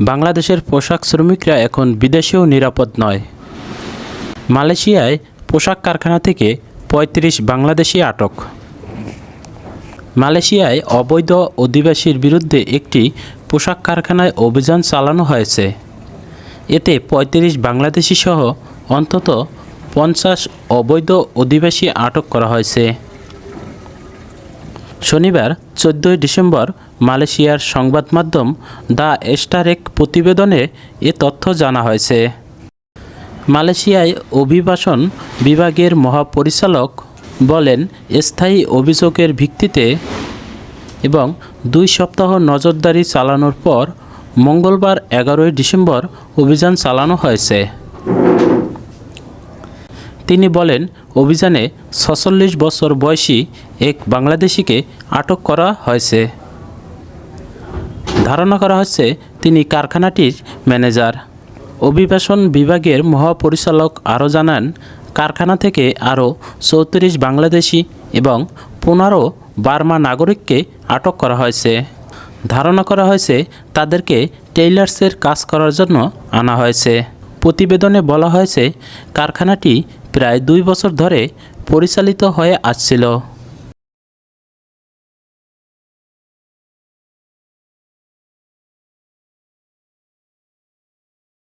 বাংলাদেশের পোশাক শ্রমিকরা এখন বিদেশেও নিরাপদ নয়। মালয়েশিয়ায় পোশাক কারখানা থেকে পঁয়ত্রিশ বাংলাদেশি আটক। মালয়েশিয়ায় অবৈধ অধিবাসীর বিরুদ্ধে একটি পোশাক কারখানায় অভিযান চালানো হয়েছে। এতে পঁয়ত্রিশ বাংলাদেশি সহ অন্তত পঞ্চাশ অবৈধ অধিবাসী আটক করা হয়েছে। শনিবার, চোদ্দই ডিসেম্বর, মালয়েশিয়ার সংবাদ মাধ্যম দ্য স্টার এক প্রতিবেদনে এ তথ্য জানা হয়েছে। মালয়েশিয়ায় অভিবাসন বিভাগের মহাপরিচালক বলেন, স্থায়ী অভিযোগের ভিত্তিতে এবং দুই সপ্তাহ নজরদারি চালানোর পর মঙ্গলবার এগারোই ডিসেম্বর অভিযান চালানো হয়েছে। তিনি বলেন, অভিযানে ছচল্লিশ বছর বয়সী এক বাংলাদেশিকে আটক করা হয়েছে। ধারণা করা হচ্ছে তিনি কারখানাটির ম্যানেজার। অভিবাসন বিভাগের মহাপরিচালক আরও জানান, কারখানা থেকে আরও চৌত্রিশ বাংলাদেশি এবং পনেরো বার্মা নাগরিককে আটক করা হয়েছে। ধারণা করা হয়েছে তাদেরকে টেইলার্সের কাজ করার জন্য আনা হয়েছে। প্রতিবেদনে বলা হয়েছে, কারখানাটি প্রায় দুই বছর ধরে পরিচালিত হয়ে আসছিল।